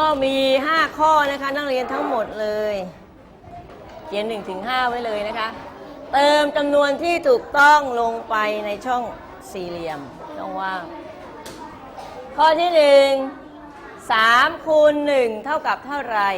็มี 5 ข้อนะคะนักเรียนทั้งหมดเลย เขียน1ถึง5ไว้เลยนะคะ เติมจำนวนที่ถูกต้องลงไปในช่องสี่เหลี่ยมช่องว่าง ข้อที่ 1 3คูณ1เท่ากับเท่าไหร่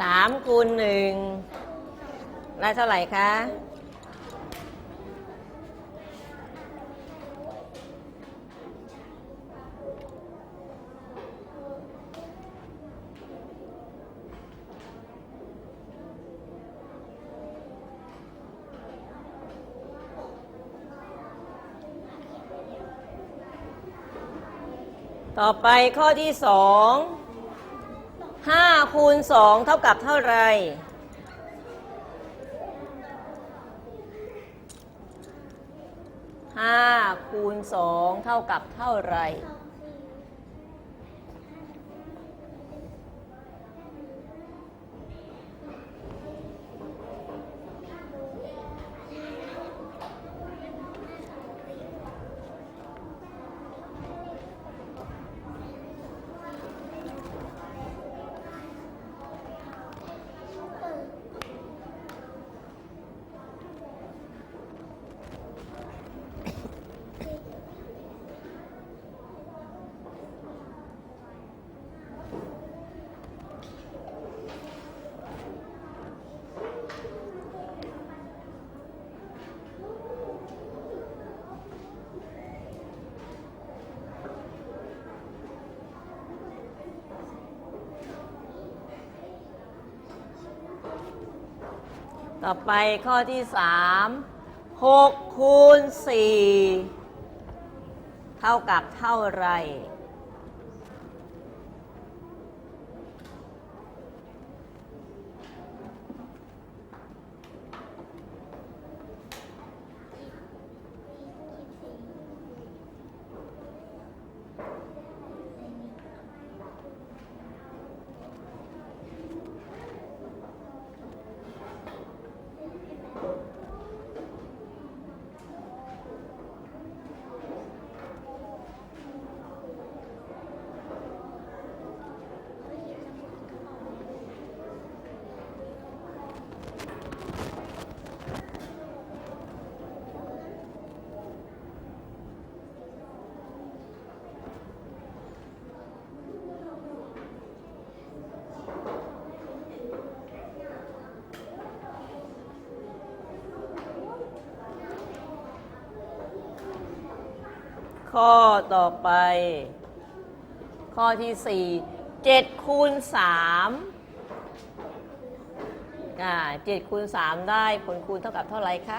สามคูณหนึ่งได้เท่าไหร่คะต่อไปข้อที่สอง ห้าคูณสองเท่ากับเท่าไหรห้าคูณสองเท่ากับเท่าไหร ต่อไปข้อที่สามหกคูณสี่เท่ากับเท่าไร ข้อต่อไป ข้อที่สี่เจ็ดคูณสามอ่าเจ็ดคูณสามได้ผลคูณเท่ากับเท่าไหร่คะ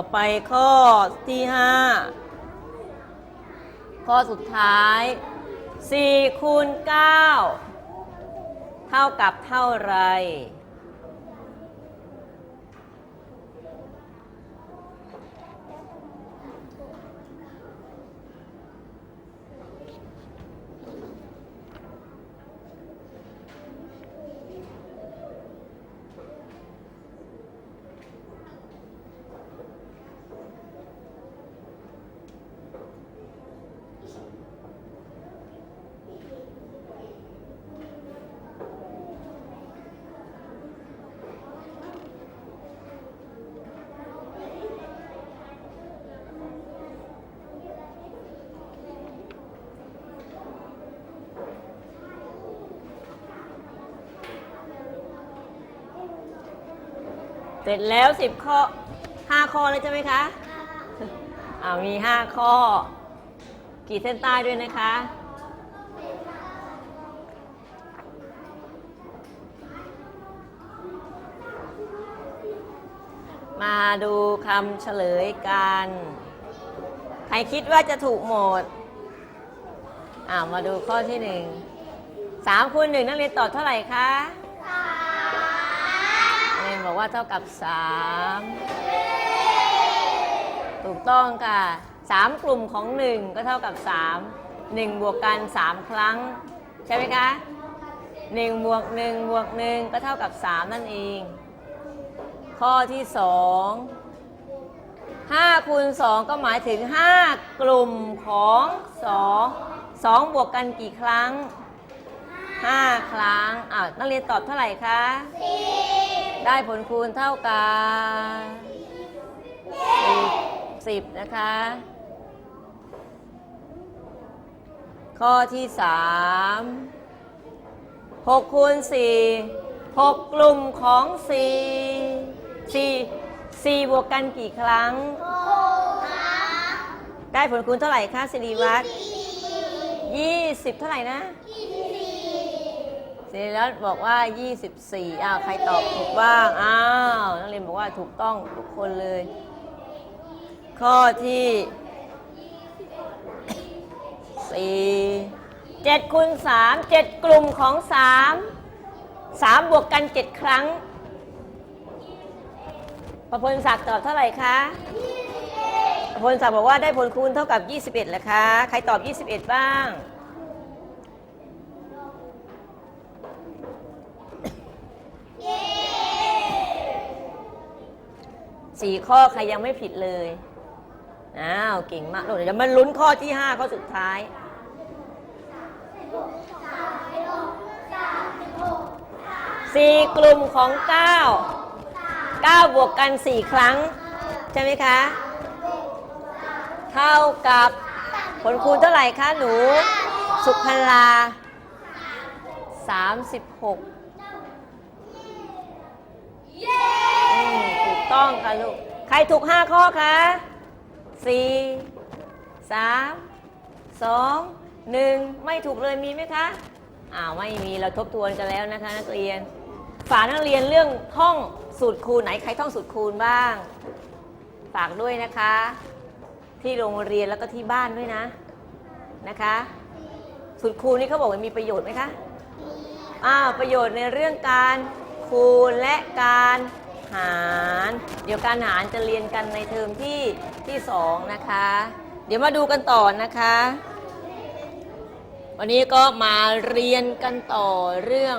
ต่อไปข้อที่5ข้อสุดท้าย4คูณ9เท่ากับเท่าไหร เสร็จแล้วสิบข้อห้าข้อแล้วใช่ไหมคะอ่ามีห้าข้อ กี่เส้นใต้ด้วยนะคะ มาดูคำเฉลยกัน ใครคิดว่าจะถูกหมดอ่ามาดูข้อที่หนึ่งสามคูณหนึ่งนักเรียนตอบเท่าไหร่คะ เท่ากับสามถูกต้องค่ะสามกลุ่มของหนึ่งก็เท่ากับสามหนึ่งบวกกันสามครั้ง ใช่ไหมคะหนึ่งบวกหนึ่งบวกหนึ่งก็เท่ากับสามนั่นเอง ข้อที่สองห้าคูณสองก็หมายถึงห้ากลุ่มของสองสองบวกกันกี่ครั้งห้าครั้งอ้าวนักเรียนตอบเท่าไหร่คะ ได้ผลคูณเท่ากับสิบสิบนะคะ ข้อที่สามหกคูณสี่หกกลุ่มของสี่สี่สี่บวกกันกี่ครั้ง ได้ผลคูณเท่าไหร่คะสิริวัตรยี่สิบเท่าไหร่นะ สิริวัตรบอกว่า 24อ้าวใครตอบถูกบ้างอ้าวนักเรียนบอกว่าถูกต้องทุกคนเลย ข้อที่สี่เจ็ดคูณสามเจ็ดกลุ่มของสามสามบวกกันเจ็ดครั้ง ประพลศักดิ์ตอบเท่าไหร่คะประพลศักดิ์บอกว่าได้ผลคูณเท่ากับ 21แหละคะ ใครตอบ 21 บ้าง สี่ข้อใครยังไม่ผิดเลยอ้าวเก่งมากเดี๋ยวมาลุ้นข้อที่5ข้อสุดท้ายสี่กลุ่มของเก้า9บวกกัน4ครั้ง ใช่ไหมคะ เท่ากับผลคูณเท่าไหร่คะหนู สุพลา36อืมถูก ต้องค่ะลูก ใครถูก 5 ข้อคะ4 3 2 1 ไม่ถูกเลยมีไหมคะ อ้าวไม่มีเราทบทวนกันแล้วนะคะนักเรียน ฝากนักเรียนเรื่องท่องสูตรคูณไหนใครท่องสูตรคูณบ้าง ฝากด้วยนะคะ ที่โรงเรียนแล้วก็ที่บ้านด้วยนะนะคะ สูตรคูณนี่เขาบอกว่ามีประโยชน์ไหมคะอ้าวประโยชน์ในเรื่องการคูณและการ หาร เดี๋ยวการหารจะเรียนกันในเทอมที่ที่สองนะคะ เดี๋ยวมาดูกันต่อนะคะ วันนี้ก็มาเรียนกันต่อเรื่อง